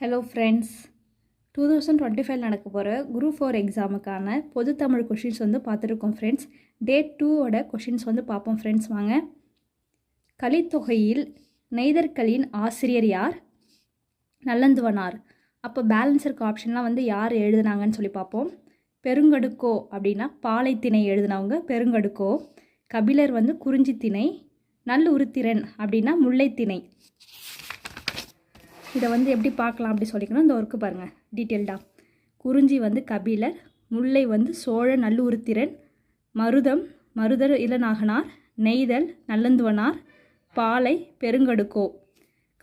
Hello friends two thousand twenty five நடக்க போகிற group four எக்ஸாமுக்கான பொது தமிழ் கொஷின்ஸ் வந்து பார்த்துருக்கோம் ஃப்ரெண்ட்ஸ் டேட் டூவோட கொஷின்ஸ் வந்து பார்ப்போம் ஃப்ரெண்ட்ஸ் வாங்க. கலித்தொகையில் நெய்தற்களின் ஆசிரியர் யார்? நல்லந்துவனார். அப்போ பேலன்ஸ் இருக்க ஆப்ஷன்லாம் வந்து யார் எழுதுனாங்கன்னு சொல்லி பார்ப்போம். பெருங்கடுக்கோ அப்படின்னா பாலைத்திணை எழுதினவங்க பெருங்கடுக்கோ. கபிலர் வந்து குறிஞ்சித்திணை நல்லுருத்திரன் அப்படின்னா முல்லைத்திணை. இதை வந்து எப்படி பார்க்கலாம் அப்படி சொல்லிக்கணும். இந்த ஒர்க்கு பாருங்கள் டீட்டெயில்டாக குறிஞ்சி வந்து கபிலர் முல்லை வந்து சோழ நல்லுருத்திரன் மருதம் மருதர் இளநாகனார் நெய்தல் நல்லந்துவனார் பாலை பெருங்கடுக்கோ.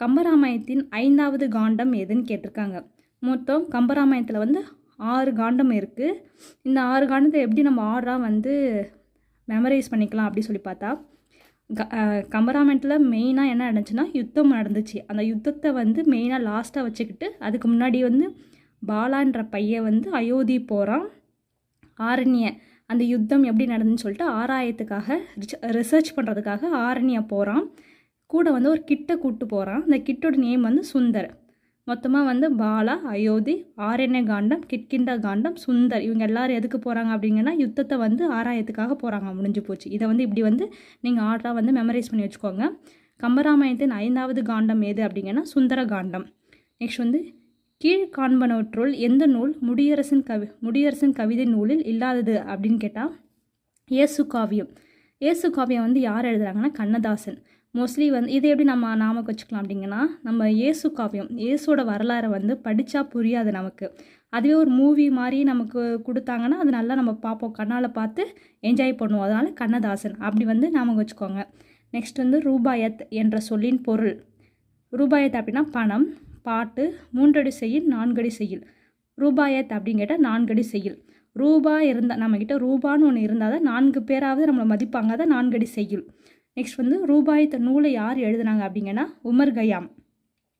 கம்பராமாயணத்தின் ஐந்தாவது காண்டம் எதுன்னு கேட்டிருக்காங்க. மொத்தம் கம்பராமாயணத்தில் வந்து ஆறு காண்டம் இருக்குது இந்த ஆறு காண்டத்தை எப்படி நம்ம ஆறாக வந்து மெமரைஸ் பண்ணிக்கலாம் அப்படி சொல்லி பார்த்தா க மெயினாக என்ன நடந்துச்சுன்னா யுத்தம் நடந்துச்சு. அந்த யுத்தத்தை வந்து மெயினாக லாஸ்ட்டாக வச்சுக்கிட்டு அதுக்கு முன்னாடி வந்து பாலான்ற பையன் வந்து அயோத்தி போகிறான் ஆரண்ய அந்த யுத்தம் எப்படி நடந்துன்னு சொல்லிட்டு ஆராயத்துக்காக ரிசர்ச் பண்ணுறதுக்காக ஆரண்யா போகிறான் கூட வந்து ஒரு கிட்ட கூப்பிட்டு போகிறான் அந்த கிட்டோட நேம் வந்து சுந்தர். மொத்தமாக வந்து பாலா அயோத்தி ஆரண்ய காண்டம் கிட்கிண்ட காண்டம் சுந்தர். இவங்க எல்லாரும் எதுக்கு போகிறாங்க அப்படிங்கன்னா யுத்தத்தை வந்து ஆராயத்துக்காக போகிறாங்க முடிஞ்சு போச்சு. இதை வந்து இப்படி வந்து நீங்கள் ஆர்டராக வந்து மெமரைஸ் பண்ணி வச்சுக்கோங்க. கம்பராமாயணத்தின் ஐந்தாவது காண்டம் எது அப்படிங்கன்னா சுந்தர காண்டம். நெக்ஸ்ட் வந்து கீழ்காண்பனவற்றுள் எந்த நூல் முடியரசின் கவி முடியரசின் கவிதை நூலில் இல்லாதது அப்படின்னு கேட்டால் இயேசு காவியம். இயேசு காவியம் வந்து யார் எழுதுகிறாங்கன்னா கண்ணதாசன். மோஸ்ட்லி வந்து இதை எப்படி நம்ம நாமக்கு வச்சுக்கலாம் அப்படிங்கன்னா நம்ம இயேசு காவியம் இயேசோட வரலாறை வந்து படித்தா புரியாது நமக்கு. அதுவே ஒரு மூவி மாதிரி நமக்கு கொடுத்தாங்கன்னா அது நல்லா நம்ம பார்ப்போம். கண்ணால் பார்த்து என்ஜாய் பண்ணுவோம். அதனால் கண்ணதாசன் அப்படி வந்து நாம வச்சுக்கோங்க. நெக்ஸ்ட் வந்து ரூபாயத் என்ற சொல்லின் பொருள். ரூபாயத் அப்படின்னா பணம் பாட்டு மூன்றடி செய்யில் நான்கடி செய்யில் ரூபாயத் அப்படின்னு கேட்டால் நான்கடி செய்யில் ரூபா இருந்தால் நம்மக்கிட்ட ரூபான்னு ஒன்று இருந்தால் தான் நான்கு பேராவது நம்மளை மதிப்பாங்க. தான் நான்கடி செய்யுள். நெக்ஸ்ட் வந்து ரூபாயத்த நூலை யார் எழுதுனாங்க அப்படிங்கன்னா உமர் கயாம்.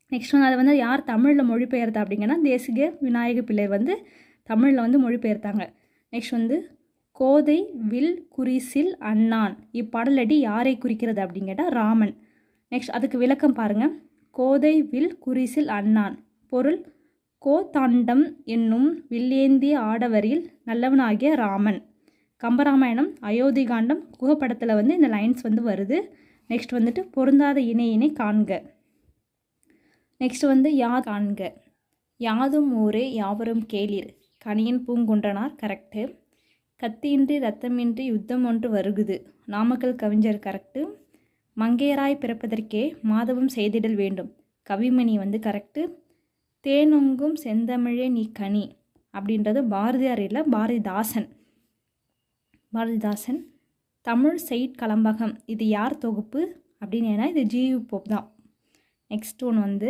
நெக்ஸ்ட் வந்து அதை வந்து யார் தமிழில் மொழிபெயர்த்தா அப்படிங்கன்னா தேசிக விநாயக பிள்ளை வந்து தமிழில் வந்து மொழிபெயர்த்தாங்க. நெக்ஸ்ட் வந்து கோதை வில் குறிசில் அண்ணான் இப்பாடலடி யாரை குறிக்கிறது அப்படின்னு ராமன். நெக்ஸ்ட் அதுக்கு விளக்கம் பாருங்கள் கோதை வில் குறிசில் அண்ணான் பொருள் கோதாண்டம் என்னும் வில்லேந்திய ஆடவரில் நல்லவனாகிய ராமன். கம்பராமாயணம் அயோத்தி காண்டம் குகப்படத்தில் வந்து இந்த லைன்ஸ் வந்து வருது. நெக்ஸ்ட் வந்துட்டு பொருந்தாத இணையினை காண்க. நெக்ஸ்ட் வந்து யா காண்க? யாதும் ஊரே யாவரும் கேளிர். கனியின் பூங்குன்றனார் கரெக்டு கத்தியின்றி ரத்தமின்றி யுத்தம் ஒன்று வருகுது. நாமக்கல் கவிஞர் கரெக்டு மங்கையராய் பிறப்பதற்கே மாதவம் செய்திடல் வேண்டும். கவிமணி வந்து கரெக்டு தேனொங்கும் செந்தமிழே நீ கனி. அப்படின்றது பாரதியார் இல்லை பாரதிதாசன். பாரதிதாசன் தமிழ் சைட் கலம்பகம் இது யார் தொகுப்பு? அப்படின்னு ஏன்னா இது ஜியு போப் தான். நெக்ஸ்ட் ஒன் வந்து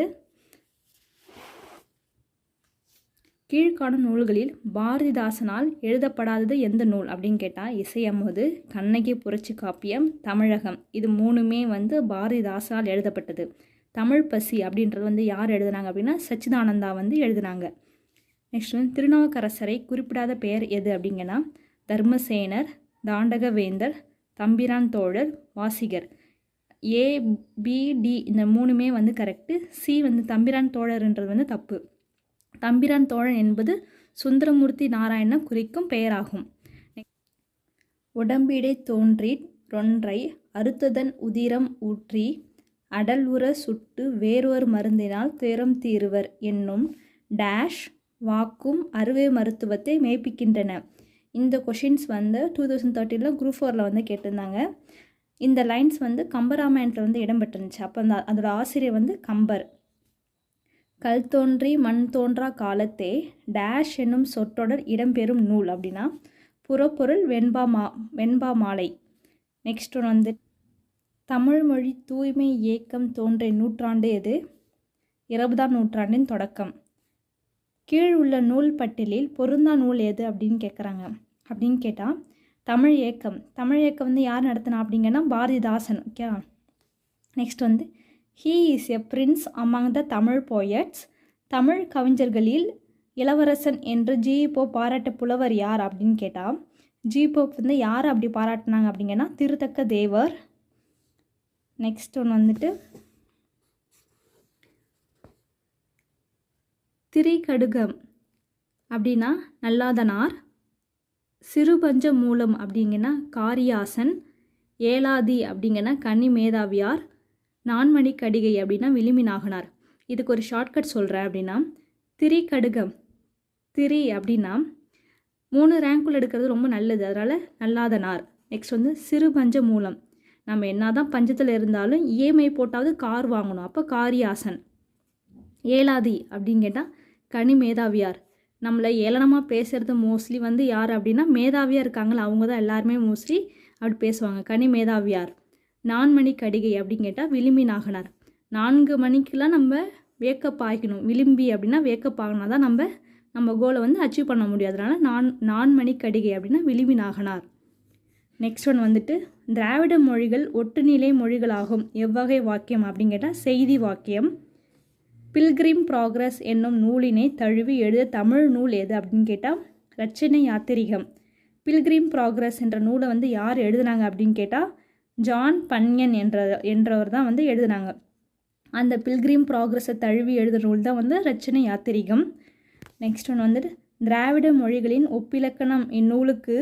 கீழ்காணும் நூல்களில் பாரதிதாசனால் எழுதப்படாதது எந்த நூல் அப்படின்னு கேட்டால் இசையமுது கண்ணகி புரட்சி காப்பியம் தமிழகம். இது மூணுமே வந்து பாரதிதாசனால் எழுதப்பட்டது. தமிழ் பசி அப்படின்றது வந்து யார் எழுதுனாங்க அப்படின்னா சச்சிதானந்தா வந்து எழுதுனாங்க. நெக்ஸ்ட் வந்து திருநாவுக்கரசரை குறிப்பிடாத பெயர் எது? அப்படிங்கன்னா தர்மசேனர் தாண்டகவேந்தர் தம்பிரான் தோழர் வாசிகர். ஏ பிடி இந்த மூணுமே வந்து கரெக்டு சி வந்து தம்பிரான் தோழர்ன்றது வந்து தப்பு. தம்பிரான் தோழன் என்பது சுந்தரமூர்த்தி நாராயணன் குறிக்கும் பெயராகும். உடம்பிடை தோன்றி ரொன்றை அறுத்ததன் உதிரம் ஊற்றி அடல் உற சுட்டு வேறொரு மருந்தினால் துயரம் தீருவர் என்னும் டேஷ் வாக்கும் அறுவை மருத்துவத்தை மெய்ப்பிக்கின்றன. இந்த கொஷின்ஸ் வந்து டூ தௌசண்ட் தேர்ட்டியில் குரூப் ஃபோரில் வந்து கேட்டிருந்தாங்க. இந்த லைன்ஸ் வந்து கம்பராமாயணத்தில் வந்து இடம்பெற்றிருந்துச்சு. அப்போ அந்த அதோட ஆசிரியர் வந்து கம்பர். கல் தோன்றி மண் தோன்றா காலத்தே டேஷ் என்னும் சொற்றொடர் இடம்பெறும் நூல் அப்படின்னா புறப்பொருள் வெண்பா மா வெண்பா மாலை. நெக்ஸ்ட் ஒன் வந்து தமிழ்மொழி தூய்மை இயக்கம் தோன்றிய நூற்றாண்டு எது? இருபதாம் நூற்றாண்டின் தொடக்கம். கீழ் உள்ள நூல் பட்டியலில் பொருந்தா நூல் எது அப்படின்னு கேட்குறாங்க அப்படின்னு கேட்டால் தமிழ் இயக்கம். தமிழ் இயக்கம் வந்து யார் நடத்தினா அப்படிங்கன்னா பாரதிதாசன். ஓகே நெக்ஸ்ட் வந்து he is a prince among the Tamil poets Tamil கவிஞர்களில் இளவரசன் என்று ஜி போ பாராட்ட புலவர் யார் அப்படின்னு கேட்டால் ஜி போப் வந்து யார் அப்படி பாராட்டினாங்க அப்படிங்கன்னா திருத்தக்க தேவர். நெக்ஸ்ட் ஒன்று வந்துட்டு திரிகடுகம் அப்படின்னா நல்லாதனார் சிறுபஞ்ச மூலம் அப்படிங்கன்னா காரியாசன் ஏலாதி அப்படிங்கன்னா கன்னி மேதாவியார் நான்மணி கடிகை அப்படின்னா விளிமினாகனார் இதுக்கு ஒரு ஷார்ட்கட் சொல்கிறேன் அப்படின்னா திரிகடுகம் திரி அப்படின்னா மூணு ரேங்க்குள்ள எடுக்கிறது ரொம்ப நல்லது. அதனால் நல்லாதனார். நெக்ஸ்ட் வந்து சிறு பஞ்ச மூலம். நம்ம என்ன தான் பஞ்சத்தில் இருந்தாலும் இஎம்ஐ போட்டாவது கார் வாங்கணும். அப்போ காரியாசன். ஏலாதி அப்படின்னு கேட்டால் கனி மேதாவியார். நம்மளை ஏளனமாக பேசுகிறது மோஸ்ட்லி வந்து யார் அப்படின்னா மேதாவியாக இருக்காங்களா அவங்க தான் எல்லாருமே மோஸ்ட்லி அப்படி பேசுவாங்க. கனி மேதாவியார். நான்மணி கடிகை அப்படின்னு கேட்டால் விளிம்பி நாகனார். நான்கு மணிக்கெலாம் நம்ம வேக்கப் ஆகிக்கணும். விளிம்பி அப்படின்னா வேக்கப் ஆகினா தான் நம்ம நம்ம கோலை வந்து அச்சீவ் பண்ண முடியும். அதனால் நான் நான்மணி கடிகை அப்படின்னா விளிம்பி நாகனார். நெக்ஸ்ட் ஒன் வந்துட்டு திராவிட மொழிகள் ஒட்டுநிலை மொழிகளாகும். எவ்வகை வாக்கியம் அப்படின்னு கேட்டால் செய்தி வாக்கியம். பில்கிரிம் ப்ராக்ரஸ் என்னும் நூலினை தழுவி எழுத தமிழ் நூல் எது அப்படின்னு கேட்டால் ரச்சனை யாத்திரிகம். பில்கிரிம் ப்ராக்ரஸ் என்ற நூலை வந்து யார் எழுதுனாங்க அப்படின்னு கேட்டால் ஜான் பன்யன் என்ற என்றவர் தான் வந்து எழுதுனாங்க. அந்த பில்கிரிம் ப்ராக்ரஸை தழுவி எழுதுகிற நூல் தான் வந்து ரச்சனை யாத்திரிகம். நெக்ஸ்ட் ஒன் வந்துட்டு திராவிட மொழிகளின் ஒப்பிலக்கணம் இந்நூலுக்கு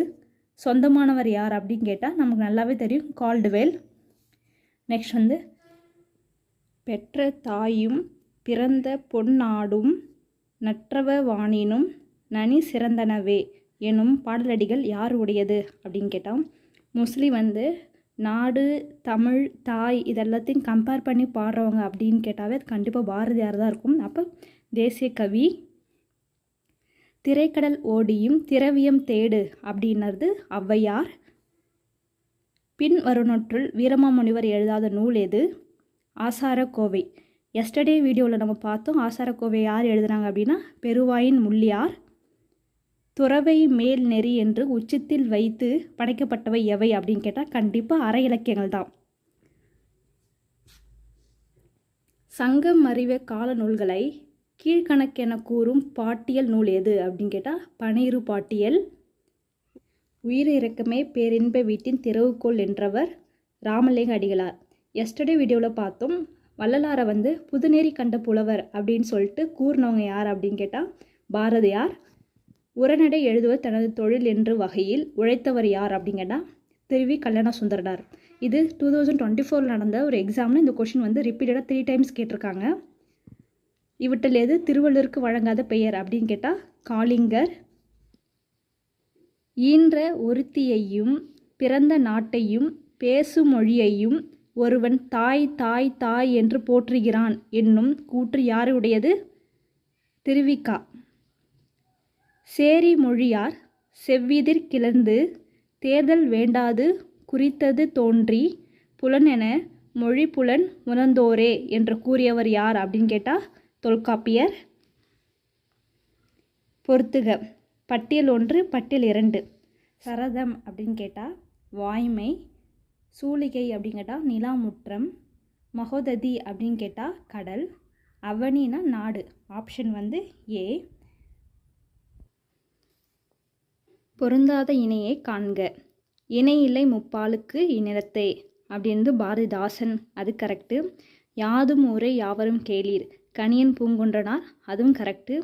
சொந்தமானவர் யார் அப்படின்னு கேட்டால் நமக்கு நல்லாவே தெரியும் கால்டுவேல். நெக்ஸ்ட் வந்து பெற்ற தாயும் பிறந்த பொன்னாடும் நற்றவ வாணினும் நனி சிறந்தனவே எனும் பாடலடிகள் யார் உடையது அப்படின்னு கேட்டால் மோஸ்ட்லி வந்து நாடு தமிழ் தாய் இதெல்லாத்தையும் கம்பேர் பண்ணி பாடுறவங்க அப்படின்னு கேட்டாவே அது கண்டிப்பாக பாரதியார் தான் இருக்கும். அப்போ தேசிய கவி திரைக்கடல் ஓடியும் திரவியம் தேடு அப்படின்றது ஔவையார். பின் வருநொற்றுள் வீரமாமுனிவர் எழுதாத நூல் எது? ஆசார கோவை. எஸ்டர்டே வீடியோவில் நம்ம பார்த்தோம். ஆசாரக்கோவை யார் எழுதுனாங்க அப்படின்னா பெருவாயின் முள்ளியார் துறவை மேல் நெறி என்று உச்சத்தில் வைத்து படைக்கப்பட்டவை எவை? அப்படின்னு கேட்டால் கண்டிப்பாக அற இலக்கியங்கள் தான். சங்கம் அறிவ கால நூல்களை கீழ்கணக்கென கூறும் பாட்டியல் நூல் எது? அப்படின்னு கேட்டால் பனிரு பாட்டியல் உயிர் இறக்கமே பேரின்ப வீட்டின் திறவுகோள் என்றவர் ராமலிங்க அடிகளார். எஸ்டர்டே வீடியோவில் பார்த்தோம். வள்ளலாரை வந்து புதுநேரி கண்ட புலவர் அப்படின்னு சொல்லிட்டு கூறினவங்க யார் அப்படின்னு கேட்டால் பாரதியார் உரநடை எழுதுவது தனது தொழில் என்று வகையில் உழைத்தவர் யார் அப்படின்னு கேட்டால் திருவி கல்யாண சுந்தரனார் இது டூ தௌசண்ட் டுவெண்ட்டி ஃபோரில் நடந்த ஒரு எக்ஸாமில் இந்த கொஷின் வந்து ரிப்பீட்டடாக த்ரீ டைம்ஸ் கேட்டிருக்காங்க. இவற்றில் எது திருவள்ளுவருக்கு வழங்காத பெயர் அப்படின்னு கேட்டால் காளிங்கர். ஈன்ற ஒருத்தியையும் பிறந்த நாட்டையும் பேசும் மொழியையும் ஒருவன் தாய் தாய் தாய் என்று போற்றுகிறான் என்னும் கூற்று யாருடையது? திருவிக்கா. சேரி மொழியார் செவ்விதிர் கிளர்ந்து தேர்தல் வேண்டாது குறித்தது தோன்றி புலனென மொழி புலன் உணர்ந்தோரே என்று கூறியவர் யார் அப்படின்னு கேட்டால் தொல்காப்பியர். பொறுத்துக. பட்டியல் ஒன்று பட்டியல் இரண்டு. சரதம் அப்படின்னு கேட்டால் வாய்மை சூளிகை அப்படின்னு கேட்டால் நிலாமுற்றம் மகோததி அப்படின்னு கேட்டால் கடல் அவனினா நாடு. ஆப்ஷன் வந்து ஏ பொருந்தாத இணையை காண்க. இணை இல்லை முப்பாலுக்கு இந்நிலத்தை அப்படின்னு பாரதிதாசன். அது கரெக்டு யாதும் ஊரே யாவரும் கேளீர். கணியன் பூங்குன்றனார் அதுவும் கரெக்டு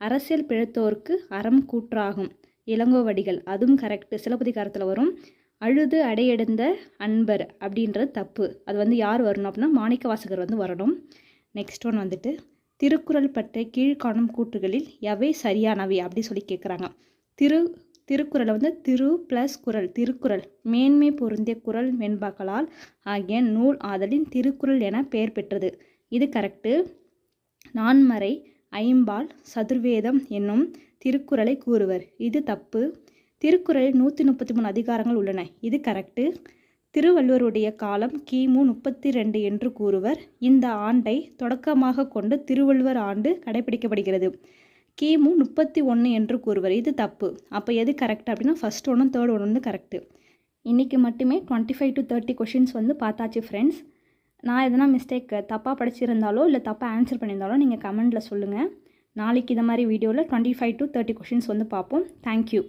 அரசியல் பிழைத்தோருக்கு அறம் கூற்றாகும். இளங்கோவடிகள் அதுவும் கரெக்டு சிலப்பதிகாரத்தில் வரும். அழுது அடையெடுந்த அன்பர் அப்படின்றது தப்பு. அது வந்து யார் வரணும் அப்படின்னா மாணிக்க வாசகர் வந்து வரணும். நெக்ஸ்ட் ஒன் வந்துட்டு திருக்குறள் பற்றிய கீழ்காணும் கூற்றுகளில் எவை சரியானவை அப்படி சொல்லி கேட்குறாங்க திரு திருக்குறளை வந்து திரு ப்ளஸ் குறள் திருக்குறள் மேன்மை பொருந்திய குறள் வெண்பாக்களால் ஆகிய நூல் ஆதலின் திருக்குறள் என பெயர் பெற்றது. இது கரெக்டு நான்மறை ஐம்பால் சதுர்வேதம் என்னும் திருக்குறளை கூறுவர். இது தப்பு. திருக்குறளில் நூற்றி முப்பத்தி மூணு அதிகாரங்கள் உள்ளன. இது கரெக்டு திருவள்ளுவருடைய காலம் கிமு முப்பத்தி ரெண்டு என்று கூறுவர். இந்த ஆண்டை தொடக்கமாக கொண்டு திருவள்ளுவர் ஆண்டு கடைபிடிக்கப்படுகிறது கிமு முப்பத்தி ஒன்று என்று கூறுவர். இது தப்பு. அப்போ எது கரெக்ட் அப்படின்னா ஃபஸ்ட் ஒன்றும் தேர்ட் ஒன்று வந்து கரெக்டு இன்றைக்கி மட்டுமே twenty five to thirty questions வந்து பார்த்தாச்சு ஃப்ரெண்ட்ஸ் நான் எதனா மிஸ்டேக் தப்பாக படிச்சிருந்தாலோ இல்லை தப்பாக ஆன்சர் பண்ணியிருந்தாலோ நீங்கள் கமெண்ட்டில் சொல்லுங்கள் நாளைக்கு இந்த மாதிரி வீடியோவில் twenty five to thirty questions வந்து பார்ப்போம். Thank you